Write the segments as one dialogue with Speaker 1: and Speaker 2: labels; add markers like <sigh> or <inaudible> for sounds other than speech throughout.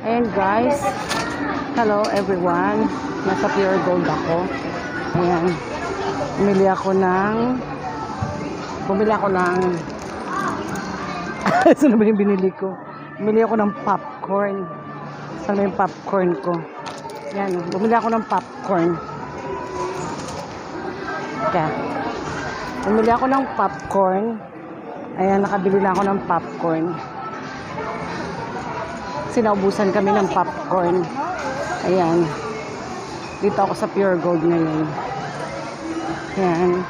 Speaker 1: Ayan guys. Hello everyone. Nasa Pure Gold ako. Ayan. Bumili ako ng Bumili ako ng <laughs> Saan ba yung binili ko? Bumili ako ng popcorn. Saan ba yung popcorn ko? Yan. oh. Bumili ako ng popcorn. Kaya. Bumili ako ng popcorn. Ayan, nakabili na ako ng popcorn. Sinaubusan kami ng popcorn. Ayan. Dito ako sa Pure Gold ngayon. Ayan.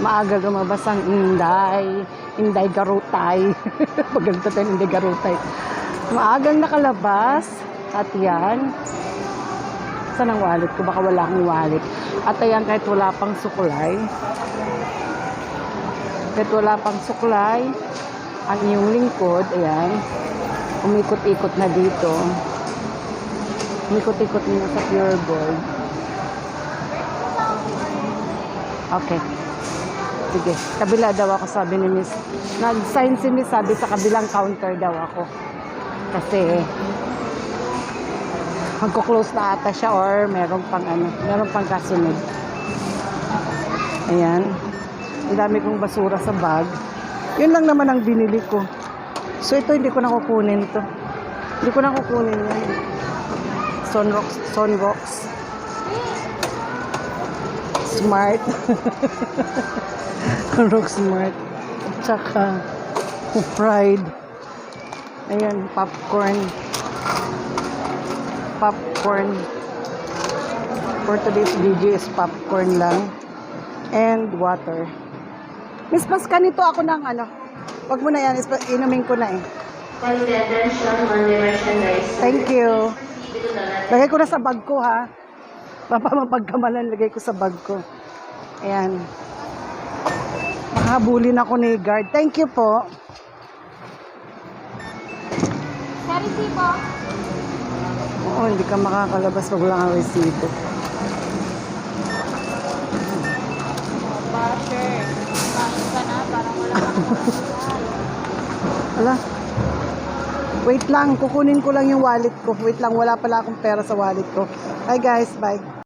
Speaker 1: Maaga lumabas ang Inday. Inday Garutay. <laughs> Paganda tayo Inday Garutay. Maagang nakalabas. At yan. Saan ang wallet ko? Baka wala akong wallet. At ayan, kahit wala pang sukulay. Kahit wala pang suklay, ang iyong lingkod, ayan, umikot-ikot na dito. Umikot-ikot na sa pure gold. Okay. Sige. Kabila daw ako, sabi ni Miss. Nag-sign si Miss, sabi sa kabilang counter daw ako. Kasi, magko-close na ata siya or meron pang ano, meron pang kasunod. Ayan. Ang dami kong basura sa bag. Yun lang naman ang binili ko. So ito hindi ko na kukunin to. Hindi ko na kukunin yan. Sunrox, Sunrox. Smart. <laughs> Rock Smart. At saka Pride. Ayan, popcorn. Popcorn. For today's video is popcorn lang. And water. Miss, mas kanito ako ng ano. Wag mo na yan, inumin ko na eh. Thank you. Lagay ko na sa bag ko ha. Baka mapagkamalan, lagay ko sa bag ko. Ayan. Makahabulin ako ni guard. Thank you po.
Speaker 2: Sorry, si po.
Speaker 1: Oo, hindi ka makakalabas pag wala kang resibo. <laughs> Ala. Wait lang, kukunin ko lang yung wallet ko. Wait lang, wala pala akong pera sa wallet ko. Bye guys, bye.